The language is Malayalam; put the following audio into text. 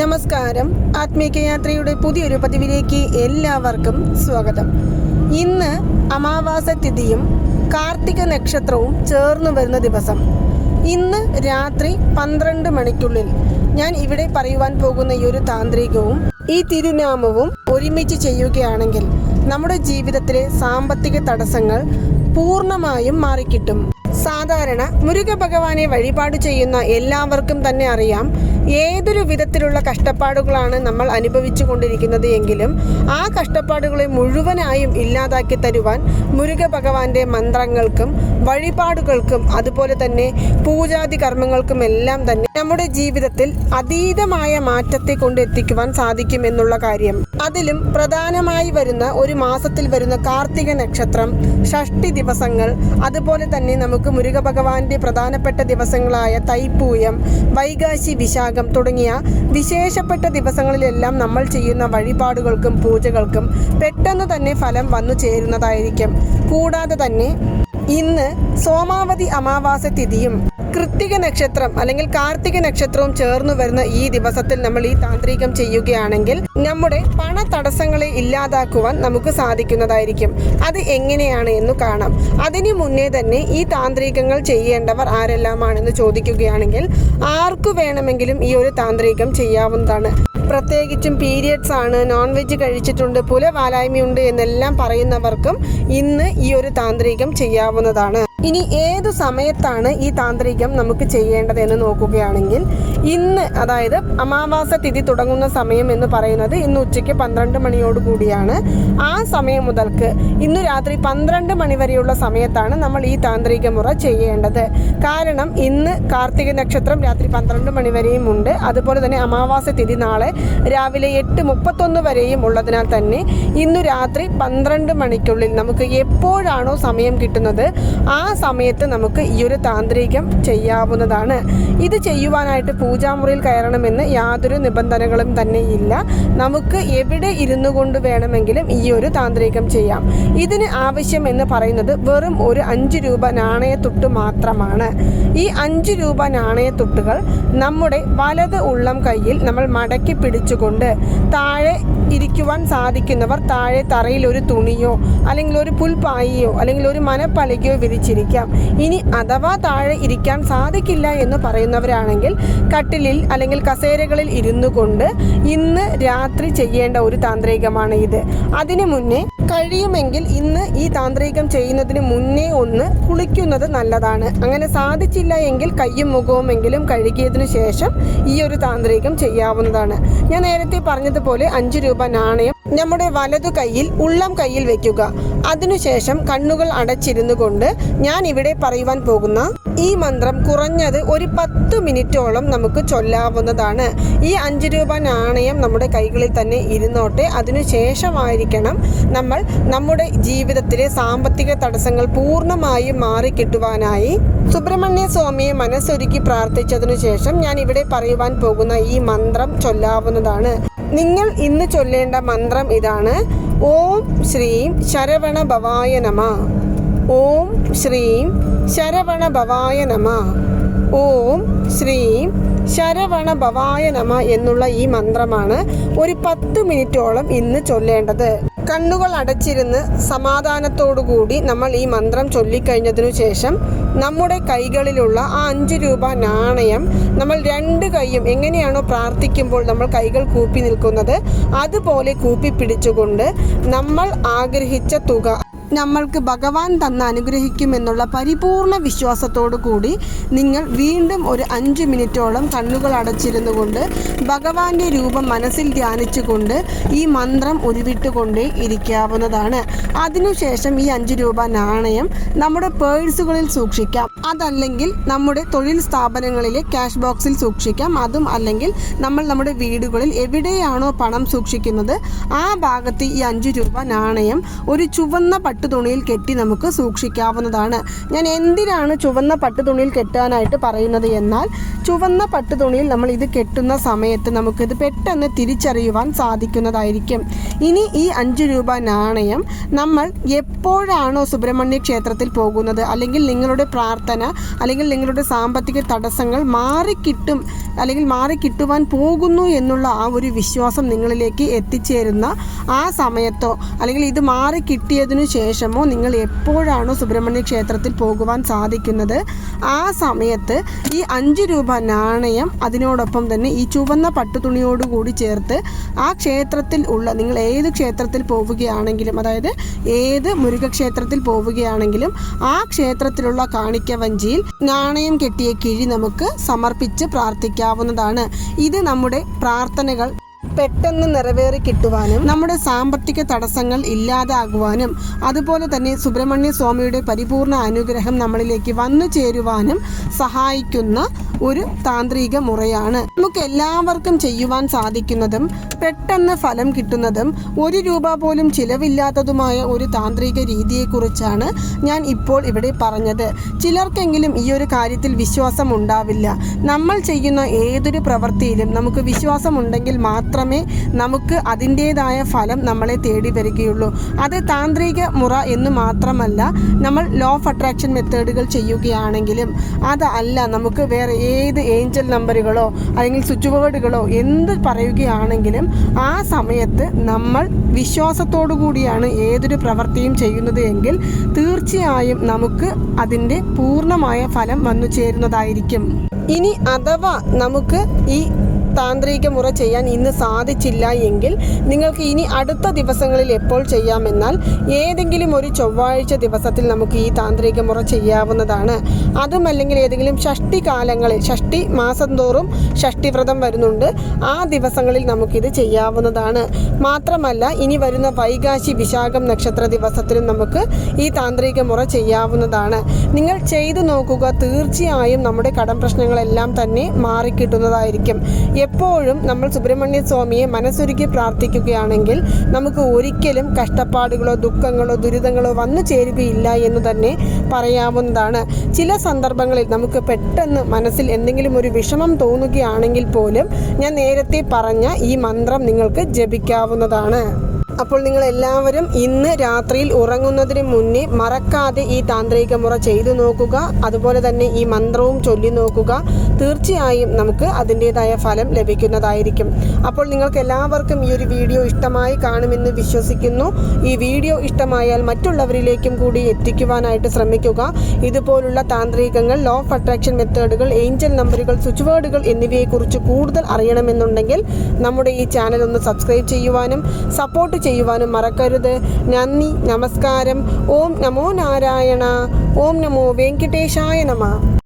നമസ്കാരം. ആത്മീക യാത്രയുടെ പുതിയൊരു പതിവിലേക്ക് എല്ലാവർക്കും സ്വാഗതം. ഇന്ന് അമാവാസ തിഥിയും കാർത്തിക നക്ഷത്രവും ചേർന്ന് വരുന്ന ദിവസം. ഇന്ന് രാത്രി പന്ത്രണ്ട് മണിക്കുള്ളിൽ ഞാൻ ഇവിടെ പറയുവാൻ പോകുന്ന ഈ ഒരു താന്ത്രികവും ഈ തിരുനാമവും ഒരുമിച്ച് ചെയ്യുകയാണെങ്കിൽ നമ്മുടെ ജീവിതത്തിലെ സാമ്പത്തിക തടസ്സങ്ങൾ പൂർണമായും മാറിക്കിട്ടും. സാധാരണ മുരുക ഭഗവാനെ വഴിപാട് ചെയ്യുന്ന എല്ലാവർക്കും തന്നെ അറിയാം ഏതൊരു വിധത്തിലുള്ള കഷ്ടപ്പാടുകളാണ് നമ്മൾ അനുഭവിച്ചു കൊണ്ടിരിക്കുന്നത് എങ്കിലും ആ കഷ്ടപ്പാടുകളെ മുഴുവനായും ഇല്ലാതാക്കി തരുവാൻ മുരുക ഭഗവാന്റെ മന്ത്രങ്ങൾക്കും വഴിപാടുകൾക്കും അതുപോലെ തന്നെ പൂജാതി കർമ്മങ്ങൾക്കും എല്ലാം തന്നെ നമ്മുടെ ജീവിതത്തിൽ അതീതമായ മാറ്റത്തെ കൊണ്ട് എത്തിക്കുവാൻ സാധിക്കും എന്നുള്ള കാര്യം. അതിലും പ്രധാനമായി വരുന്ന ഒരു മാസത്തിൽ വരുന്ന കാർത്തിക നക്ഷത്രം ഷഷ്ടി ദിവസങ്ങൾ അതുപോലെ തന്നെ നമുക്ക് മുരുക ഭഗവാന്റെ പ്രധാനപ്പെട്ട ദിവസങ്ങളായ തൈപ്പൂയം വൈകാശി വിശാഖം തുടങ്ങിയ വിശേഷപ്പെട്ട ദിവസങ്ങളിലെല്ലാം നമ്മൾ ചെയ്യുന്ന വഴിപാടുകൾക്കും പൂജകൾക്കും പെട്ടെന്ന് തന്നെ ഫലം വന്നു ചേരുന്നതായിരിക്കും. കൂടാതെ തന്നെ ഇന്ന് സോമാവതി അമാവാസ തിഥിയും കൃത്തിക നക്ഷത്രം അല്ലെങ്കിൽ കാർത്തിക നക്ഷത്രവും ചേർന്ന് വരുന്ന ഈ ദിവസത്തിൽ നമ്മൾ ഈ താന്ത്രികം ചെയ്യുകയാണെങ്കിൽ നമ്മുടെ പണ തടസ്സങ്ങളെ ഇല്ലാതാക്കുവാൻ നമുക്ക് സാധിക്കുന്നതായിരിക്കും. അത് എങ്ങനെയാണ് എന്ന് കാണാം. അതിനു മുന്നേ തന്നെ ഈ താന്ത്രികങ്ങൾ ചെയ്യേണ്ടവർ ആരെല്ലാമാണെന്ന് ചോദിക്കുകയാണെങ്കിൽ ആർക്കു വേണമെങ്കിലും ഈ ഒരു താന്ത്രികം ചെയ്യാവുന്നതാണ്. പ്രത്യേകിച്ചും പീരിയഡ്സ് ആണ് നോൺ വെജ് കഴിച്ചിട്ടുണ്ട് പുലവാലായ്മയുണ്ട് എന്നെല്ലാം പറയുന്നവർക്കും ഇന്ന് ഈ ഒരു താന്ത്രികം ചെയ്യാവുന്നതാണ്. ഇനി ഏത് സമയത്താണ് ഈ താന്ത്രികം നമുക്ക് ചെയ്യേണ്ടത് എന്ന് നോക്കുകയാണെങ്കിൽ ഇന്ന് അതായത് അമാവാസ തിഥി തുടങ്ങുന്ന സമയം എന്ന് പറയുന്നത് ഇന്ന് ഉച്ചയ്ക്ക് പന്ത്രണ്ട് മണിയോട് കൂടിയാണ്. ആ സമയം മുതൽക്ക് ഇന്ന് രാത്രി പന്ത്രണ്ട് മണി വരെയുള്ള സമയത്താണ് നമ്മൾ ഈ താന്ത്രിക മുറ ചെയ്യേണ്ടത്. കാരണം ഇന്ന് കാർത്തിക നക്ഷത്രം രാത്രി പന്ത്രണ്ട് മണി വരെയും ഉണ്ട്. അതുപോലെ തന്നെ അമാവാസ തിഥി നാളെ രാവിലെ എട്ട് മുപ്പത്തൊന്ന് വരെയും ഉള്ളതിനാൽ തന്നെ ഇന്ന് രാത്രി പന്ത്രണ്ട് മണിക്കുള്ളിൽ നമുക്ക് എപ്പോഴാണോ സമയം കിട്ടുന്നത് ആ സമയത്ത് നമുക്ക് ഈ ഒരു താന്ത്രികം ചെയ്യാവുന്നതാണ്. ഇത് ചെയ്യുവാനായിട്ട് പൂജാമുറിയിൽ കയറണമെന്ന് യാതൊരു നിബന്ധനകളും തന്നെ ഇല്ല. നമുക്ക് എവിടെ ഇരുന്നു കൊണ്ട് വേണമെങ്കിലും ഈ ഒരു താന്ത്രികം ചെയ്യാം. ഇതിന് ആവശ്യം എന്ന് പറയുന്നത് വെറും ഒരു അഞ്ച് രൂപ നാണയത്തൊട്ട് മാത്രമാണ്. ഈ അഞ്ച് രൂപ നാണയത്തൊട്ടുകൾ നമ്മുടെ വലത് ഉള്ളം കയ്യിൽ നമ്മൾ മടക്കി പിടിച്ചുകൊണ്ട് താഴെ ഇരിക്കുവാൻ സാധിക്കുന്നവർ താഴെ തറയിൽ ഒരു തുണിയോ അല്ലെങ്കിൽ ഒരു പുൽപ്പായിയോ അല്ലെങ്കിൽ ഒരു മനപ്പലകയോ വിരിച്ചിരിക്കാം. ഇനി അഥവാ താഴെ ഇരിക്കാൻ സാധിക്കില്ല എന്ന് പറയുന്നവരാണെങ്കിൽ കട്ടിലിൽ അല്ലെങ്കിൽ കസേരകളിൽ ഇരുന്നു കൊണ്ട് ഇന്ന് രാത്രി ചെയ്യേണ്ട ഒരു താന്ത്രികമാണ് ഇത്. അതിനു മുന്നേ കഴിയുമെങ്കിൽ ഇന്ന് ഈ താന്ത്രികം ചെയ്യുന്നതിന് മുന്നേ ഒന്ന് കുളിക്കുന്നത് നല്ലതാണ്. അങ്ങനെ സാധിച്ചില്ല എങ്കിൽ കയ്യും മുഖവുമെങ്കിലും കഴുകിയതിനു ശേഷം ഈ ഒരു താന്ത്രികം ചെയ്യാവുന്നതാണ്. ഞാൻ നേരത്തെ പറഞ്ഞതുപോലെ അഞ്ച് രൂപ നാണയം നമ്മുടെ വലതു കയ്യിൽ ഉള്ളം കയ്യിൽ വെക്കുക. അതിനുശേഷം കണ്ണുകൾ അടച്ചിരുന്നു കൊണ്ട് ഞാൻ ഇവിടെ പറയുവാൻ പോകുന്ന ഈ മന്ത്രം കുറഞ്ഞത് ഒരു പത്ത് മിനിറ്റോളം നമുക്ക് ചൊല്ലാവുന്നതാണ്. ഈ അഞ്ച് രൂപ നാണയം നമ്മുടെ കൈകളിൽ തന്നെ ഇരുന്നോട്ടെ. അതിനുശേഷമായിരിക്കണം നമ്മൾ നമ്മുടെ ജീവിതത്തിലെ സാമ്പത്തിക തടസ്സങ്ങൾ പൂർണമായും മാറിക്കിട്ടുവാനായി. സുബ്രഹ്മണ്യ സ്വാമിയെ മനസ്സൊരുക്കി പ്രാർത്ഥിച്ചതിനു ശേഷം ഞാൻ ഇവിടെ പറയുവാൻ പോകുന്ന ഈ മന്ത്രം ചൊല്ലാവുന്നതാണ്. നിങ്ങൾ ഇന്ന് ചൊല്ലേണ്ട മന്ത്രം ഇതാണ്. ഓം ശ്രീം ശരവണ ഭവായ നമ. ഓം ശ്രീം ശരവണ ഭവായ നമ. ഓം ശ്രീം ശരവണ ഭവായ നമ എന്നുള്ള ഈ മന്ത്രമാണ് ഒരു പത്ത് മിനിറ്റോളം ഇന്ന് ചൊല്ലേണ്ടത്. കണ്ണുകൾ അടച്ചിരുന്ന് സമാധാനത്തോടുകൂടി നമ്മൾ ഈ മന്ത്രം ചൊല്ലിക്കഴിഞ്ഞതിനു ശേഷം നമ്മുടെ കൈകളിലുള്ള ആ അഞ്ച് രൂപ നാണയം നമ്മൾ രണ്ട് കൈയും എങ്ങനെയാണോ പ്രാർത്ഥിക്കുമ്പോൾ നമ്മൾ കൈകൾ കൂപ്പി നിൽക്കുന്നത് അതുപോലെ കൂപ്പി പിടിച്ചുകൊണ്ട് നമ്മൾ ആഗ്രഹിച്ച തുക നമ്മൾക്ക് ഭഗവാൻ തന്ന് അനുഗ്രഹിക്കുമെന്നുള്ള പരിപൂർണ വിശ്വാസത്തോടു കൂടി നിങ്ങൾ വീണ്ടും ഒരു അഞ്ച് മിനിറ്റോളം കണ്ണുകൾ അടച്ചിരുന്നു കൊണ്ട് ഭഗവാന്റെ രൂപം മനസ്സിൽ ധ്യാനിച്ചുകൊണ്ട് ഈ മന്ത്രം ഉരുവിട്ടുകൊണ്ടേ ഇരിക്കാവുന്നതാണ്. അതിനുശേഷം ഈ അഞ്ച് രൂപ നാണയം നമ്മുടെ പേഴ്സുകളിൽ സൂക്ഷിക്കാം. അതല്ലെങ്കിൽ നമ്മുടെ തൊഴിൽ സ്ഥാപനങ്ങളിലെ ക്യാഷ് ബോക്സിൽ സൂക്ഷിക്കാം. അതും അല്ലെങ്കിൽ നമ്മൾ നമ്മുടെ വീടുകളിൽ എവിടെയാണോ പണം സൂക്ഷിക്കുന്നത് ആ ഭാഗത്ത് ഈ അഞ്ച് രൂപ നാണയം ഒരു ചുവന്ന പട്ടുതുണിയിൽ കെട്ടി നമുക്ക് സൂക്ഷിക്കാവുന്നതാണ്. ഞാൻ എന്തിനാണ് ചുവന്ന പട്ടുതുണിയിൽ കെട്ടാനായിട്ട് പറയുന്നത് എന്നാൽ ചുവന്ന പട്ടുതുണിയിൽ നമ്മൾ ഇത് കെട്ടുന്ന സമയത്ത് നമുക്കിത് പെട്ടെന്ന് തിരിച്ചറിയുവാൻ സാധിക്കുന്നതായിരിക്കും. ഇനി ഈ അഞ്ച് രൂപ നാണയം നമ്മൾ എപ്പോഴാണോ സുബ്രഹ്മണ്യ ക്ഷേത്രത്തിൽ പോകുന്നത് അല്ലെങ്കിൽ നിങ്ങളുടെ പ്രാർത്ഥന അല്ലെങ്കിൽ നിങ്ങളുടെ സാമ്പത്തിക തടസ്സങ്ങൾ മാറിക്കിട്ടും അല്ലെങ്കിൽ മാറിക്കിട്ടുവാൻ പോകുന്നു എന്നുള്ള ആ ഒരു വിശ്വാസം നിങ്ങളിലേക്ക് എത്തിച്ചേരുന്ന ആ സമയത്തോ അല്ലെങ്കിൽ ഇത് മാറിക്കിട്ടിയതിനു ശേഷമോ നിങ്ങൾ എപ്പോഴാണോ സുബ്രഹ്മണ്യ ക്ഷേത്രത്തിൽ പോകുവാൻ സാധിക്കുന്നത്? ആ സമയത്ത് ഈ അഞ്ച് രൂപ നാണയം അതിനോടൊപ്പം തന്നെ ഈ ചുവന്ന പട്ടുതുണിയോടുകൂടി ചേർത്ത് ആ ക്ഷേത്രത്തിൽ ഉള്ള നിങ്ങൾ ഏത് ക്ഷേത്രത്തിൽ പോവുകയാണെങ്കിലും അതായത് ഏത് മുരുകക്ഷേത്രത്തിൽ പോവുകയാണെങ്കിലും ആ ക്ഷേത്രത്തിലുള്ള കാണിക്ക വഞ്ചിയിൽ നാണയം കെട്ടിയ കിഴി നമുക്ക് സമർപ്പിച്ച് പ്രാർത്ഥിക്കാവുന്നതാണ്. ഇത് നമ്മുടെ പ്രാർത്ഥനകൾ പെട്ടെന്ന് നിറവേറി കിട്ടുവാനും നമ്മുടെ സാമ്പത്തിക തടസ്സങ്ങൾ ഇല്ലാതാകുവാനും അതുപോലെ തന്നെ സുബ്രഹ്മണ്യ സ്വാമിയുടെ പരിപൂർണ അനുഗ്രഹം നമ്മളിലേക്ക് വന്നു ചേരുവാനും സഹായിക്കുന്ന ഒരു താന്ത്രിക മുറയാണ്. നമുക്ക് എല്ലാവർക്കും ചെയ്യുവാൻ സാധിക്കുന്നതും പെട്ടെന്ന് ഫലം കിട്ടുന്നതും ഒരു രൂപ പോലും ചിലവില്ലാത്തതുമായ ഒരു താന്ത്രിക രീതിയെക്കുറിച്ചാണ് ഞാൻ ഇപ്പോൾ ഇവിടെ പറഞ്ഞത്. ചിലർക്കെങ്കിലും ഈ ഒരു കാര്യത്തിൽ വിശ്വാസം ഉണ്ടാവില്ല. നമ്മൾ ചെയ്യുന്ന ഏതൊരു പ്രവൃത്തിയിലും നമുക്ക് വിശ്വാസമുണ്ടെങ്കിൽ മാത്രമേ നമുക്ക് അതിന്റേതായ ഫലം നമ്മളെ തേടി വരികയുള്ളൂ. അത് താന്ത്രിക മുറ എന്ന് മാത്രമല്ല നമ്മൾ ലോ ഓഫ് അട്രാക്ഷൻ മെത്തേഡുകൾ ചെയ്യുകയാണെങ്കിലും അതല്ല നമുക്ക് വേറെ ഏത് ഏഞ്ചൽ നമ്പറുകളോ അല്ലെങ്കിൽ സ്വിച്ച് ബോർഡുകളോ എന്ത് പറയുകയാണെങ്കിലും ആ സമയത്ത് നമ്മൾ വിശ്വാസത്തോടു കൂടിയാണ് ഏതൊരു പ്രവൃത്തിയും ചെയ്യുന്നത് എങ്കിൽ തീർച്ചയായും നമുക്ക് അതിന്റെ പൂർണമായ ഫലം വന്നു ചേരുന്നതായിരിക്കും. ഇനി അഥവാ നമുക്ക് ഈ താന്ത്രിക മുറ ചെയ്യാൻ ഇന്ന് സാധിച്ചില്ല എങ്കിൽ നിങ്ങൾക്ക് ഇനി അടുത്ത ദിവസങ്ങളിൽ എപ്പോൾ ചെയ്യാമെന്നാൽ ഏതെങ്കിലും ഒരു ചൊവ്വാഴ്ച ദിവസത്തിൽ നമുക്ക് ഈ താന്ത്രിക മുറ ചെയ്യാവുന്നതാണ്. അതുമല്ലെങ്കിൽ ഏതെങ്കിലും ഷഷ്ടി കാലങ്ങളിൽ ഷഷ്ടി മാസം തോറും ഷഷ്ടിവ്രതം വരുന്നുണ്ട്. ആ ദിവസങ്ങളിൽ നമുക്കിത് ചെയ്യാവുന്നതാണ്. മാത്രമല്ല ഇനി വരുന്ന വൈകാശി വിശാഖം നക്ഷത്ര ദിവസത്തിലും നമുക്ക് ഈ താന്ത്രിക മുറ ചെയ്യാവുന്നതാണ്. നിങ്ങൾ ചെയ്തു നോക്കുക തീർച്ചയായും നമ്മുടെ കടം പ്രശ്നങ്ങളെല്ലാം തന്നെ മാറിക്കിട്ടുന്നതായിരിക്കും. എപ്പോഴും നമ്മൾ സുബ്രഹ്മണ്യ സ്വാമിയെ മനസ്സൊരുക്കി പ്രാർത്ഥിക്കുകയാണെങ്കിൽ നമുക്ക് ഒരിക്കലും കഷ്ടപ്പാടുകളോ ദുഃഖങ്ങളോ ദുരിതങ്ങളോ വന്നു ചേരുകയില്ല എന്ന് തന്നെ പറയാവുന്നതാണ്. ചില സന്ദർഭങ്ങളിൽ നമുക്ക് പെട്ടെന്ന് മനസ്സിൽ എന്തെങ്കിലും ഒരു വിഷമം തോന്നുകയാണെങ്കിൽ പോലും ഞാൻ നേരത്തെ പറഞ്ഞ ഈ മന്ത്രം നിങ്ങൾക്ക് ജപിക്കാവുന്നതാണ്. അപ്പോൾ നിങ്ങൾ എല്ലാവരും ഇന്ന് രാത്രിയിൽ ഉറങ്ങുന്നതിന് മുന്നേ മറക്കാതെ ഈ താന്ത്രിക മുറ ചെയ്തു നോക്കുക. അതുപോലെ തന്നെ ഈ മന്ത്രവും ചൊല്ലി നോക്കുക. തീർച്ചയായും നമുക്ക് അതിന്റെതായ ഫലം ലഭിക്കുന്നതായിരിക്കും. അപ്പോൾ നിങ്ങൾക്ക് എല്ലാവർക്കും ഈ ഒരു വീഡിയോ ഇഷ്ടമായി കാണുമെന്ന് വിശ്വസിക്കുന്നു. ഈ വീഡിയോ ഇഷ്ടമായാൽ മറ്റുള്ളവരിലേക്കും കൂടി എത്തിക്കുവാനായിട്ട് ശ്രമിക്കുക. ഇതുപോലുള്ള താന്ത്രികങ്ങൾ ലോ ഓഫ് അട്രാക്ഷൻ മെത്തേഡുകൾ ഏഞ്ചൽ നമ്പറുകൾ സ്വിച്ച് വേർഡുകൾ എന്നിവയെക്കുറിച്ച് കൂടുതൽ അറിയണമെന്നുണ്ടെങ്കിൽ നമ്മുടെ ഈ ചാനൽ ഒന്ന് സബ്സ്ക്രൈബ് ചെയ്യുവാനും സപ്പോർട്ട് ചെയ്യുവാനും മറക്കരുത്. നന്ദി നമസ്കാരം. ഓം നമോ നാരായണ. ഓം നമോ വെങ്കിടേശായ നമ.